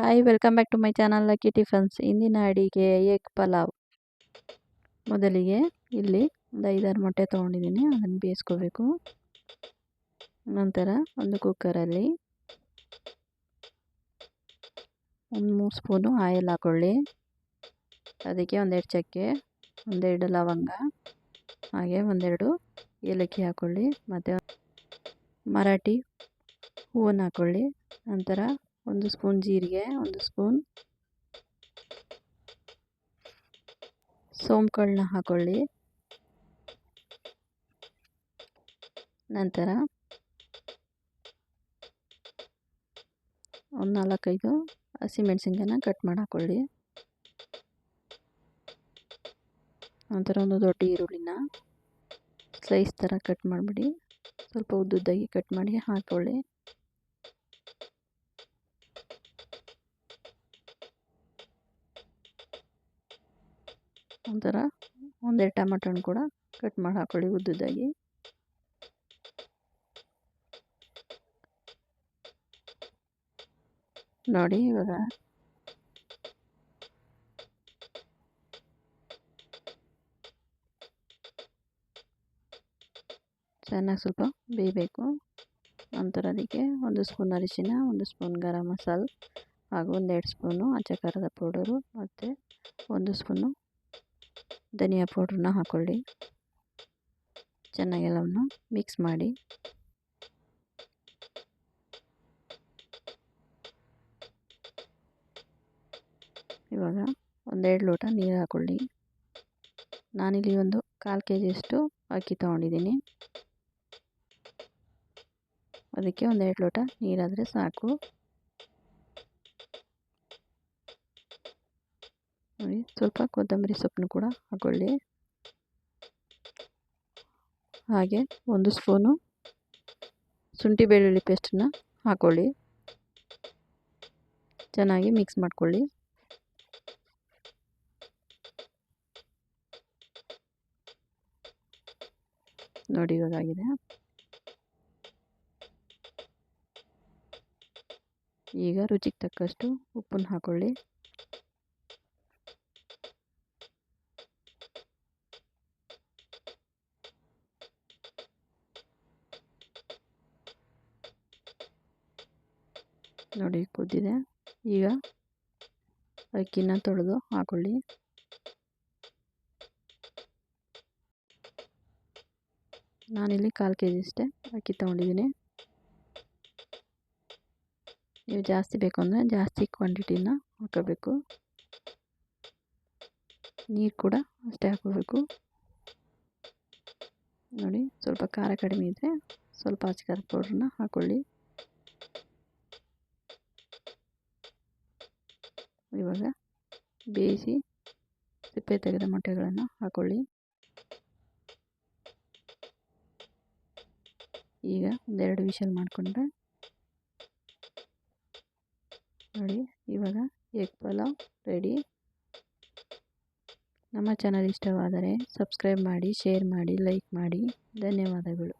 Hi welcome back to my channel Lucky Tiffins ಇಂದಿನ ಅಡಿಗೆ ಏಕ್ ಪಲಾವ್ ಮೊದಲಿಗೆ ಇಲ್ಲಿ ಒಂದು ಐದಾರು ಮೊಟ್ಟೆ ತೊಗೊಂಡಿದ್ದೀನಿ, ಅದನ್ನು ಬೇಯಿಸ್ಕೋಬೇಕು. ನಂತರ ಒಂದು ಕುಕ್ಕರಲ್ಲಿ ಒಂದು ಮೂರು ಸ್ಪೂನು ಆಯಿಲ್ ಹಾಕ್ಕೊಳ್ಳಿ ಅದಕ್ಕೆ ಒಂದೆರಡು ಚಕ್ಕೆ, ಒಂದೆರಡು ಲವಂಗ, ಹಾಗೆ ಒಂದೆರಡು ಏಲಕ್ಕಿ ಹಾಕ್ಕೊಳ್ಳಿ ಮತ್ತು ಮರಾಠಿ ಹೂವನ್ನು ಹಾಕ್ಕೊಳ್ಳಿ ನಂತರ ಒಂದು ಸ್ಪೂನ್ ಜೀರಿಗೆ, ಒಂದು ಸ್ಪೂನ್ ಸೋಂಪುಗಳನ್ನ ಹಾಕ್ಕೊಳ್ಳಿ ನಂತರ ಒಂದು ನಾಲ್ಕೈದು ಹಸಿಮೆಣಸಿನ್ಕಾಯನ್ನ ಕಟ್ ಮಾಡಿ ಹಾಕ್ಕೊಳ್ಳಿ ನಂತರ ಒಂದು ದೊಡ್ಡ ಈರುಳ್ಳಿನ ಸ್ಲೈಸ್ ಥರ ಕಟ್ ಮಾಡಿಬಿಡಿ. ಸ್ವಲ್ಪ ಉದ್ದುದ್ದಾಗಿ ಕಟ್ ಮಾಡಿ ಹಾಕ್ಕೊಳ್ಳಿ ಒಂಥರ ಒಂದೆರಡು ಹಣ್ಣು ಕೂಡ ಕಟ್ ಮಾಡಿ ಹಾಕೊಳ್ಳಿ ಉದ್ದುದ್ದಾಗಿ. ನೋಡಿ ಇವಾಗ ಚೆನ್ನಾಗಿ ಸ್ವಲ್ಪ ಬೇಯಬೇಕು. ನಂತರ ಅದಕ್ಕೆ ಒಂದು ಸ್ಪೂನ್ ಅರಿಶಿನ, ಒಂದು ಸ್ಪೂನ್ ಗರಂ ಮಸಾಲೆ, ಹಾಗೂ ಒಂದೆರಡು ಸ್ಪೂನು ಅಚ್ಚ ಖಾರದ ಪೌಡರು ಮತ್ತು ಒಂದು ಸ್ಪೂನು ಧನಿಯಾ ಪೌಡ್ರನ್ನ ಹಾಕ್ಕೊಳ್ಳಿ ಚೆನ್ನಾಗಿ ಎಲ್ಲವನ್ನು ಮಿಕ್ಸ್ ಮಾಡಿ. ಇವಾಗ ಒಂದೆರಡು ಲೋಟ ನೀರು ಹಾಕ್ಕೊಳ್ಳಿ ನಾನಿಲ್ಲಿ ಒಂದು ಕಾಲು ಕೆ ಜಿಯಷ್ಟು ಅಕ್ಕಿ ತೊಗೊಂಡಿದ್ದೀನಿ. ಅದಕ್ಕೆ ಒಂದೆರಡು ಲೋಟ ನೀರಾದರೆ ಸಾಕು. ನೋಡಿ ಸ್ವಲ್ಪ ಕೊತ್ತಂಬರಿ ಸೊಪ್ಪನ್ನು ಕೂಡ ಹಾಕ್ಕೊಳ್ಳಿ ಹಾಗೆ ಒಂದು ಸ್ಪೂನು ಶುಂಠಿ ಬೆಳ್ಳುಳ್ಳಿ ಪೇಸ್ಟನ್ನು ಹಾಕ್ಕೊಳ್ಳಿ ಚೆನ್ನಾಗಿ ಮಿಕ್ಸ್ ಮಾಡ್ಕೊಳ್ಳಿ. ನೋಡಿ ಇವಾಗಾಗಿದೆ ಈಗ ರುಚಿಗೆ ತಕ್ಕಷ್ಟು ಉಪ್ಪನ್ನು ಹಾಕ್ಕೊಳ್ಳಿ ನೋಡಿ ಕುದ್ದಿದೆ ಈಗ ಅಕ್ಕಿನ ತೊಳೆದು ಹಾಕೊಳ್ಳಿ. ನಾನಿಲ್ಲಿ ಕಾಲು ಕೆ ಜಿ ಅಷ್ಟೇ ಅಕ್ಕಿ ತೊಗೊಂಡಿದ್ದೀನಿ. ನೀವು ಜಾಸ್ತಿ ಬೇಕು ಅಂದರೆ ಜಾಸ್ತಿ ಕ್ವಾಂಟಿಟಿನ ಹಾಕೋಬೇಕು. ನೀರು ಕೂಡ ಅಷ್ಟೇ ಹಾಕೋಬೇಕು ನೋಡಿ, ಸ್ವಲ್ಪ ಖಾರ ಕಡಿಮೆ ಇದ್ದರೆ ಸ್ವಲ್ಪ ಅಚ್ಕಾರದ ಪೌಡ್ರನ್ನ ಹಾಕ್ಕೊಳ್ಳಿ ಇವಾಗ ಬೇಯಿಸಿ ಸಿಪ್ಪೆ ತೆಗೆದ ಮೊಟ್ಟೆಗಳನ್ನು ಹಾಕ್ಕೊಳ್ಳಿ ಈಗ ಒಂದೆರಡು ವಿಷಲ್ ಮಾಡಿಕೊಂಡ್ರೆ ನೋಡಿ, ಇವಾಗ ಎಗ್ ಪಲಾವ್ ರೆಡಿ. ನಮ್ಮ ಚಾನಲ್ ಇಷ್ಟವಾದರೆ ಸಬ್ಸ್ಕ್ರೈಬ್ ಮಾಡಿ, ಶೇರ್ ಮಾಡಿ, ಲೈಕ್ ಮಾಡಿ. ಧನ್ಯವಾದಗಳು.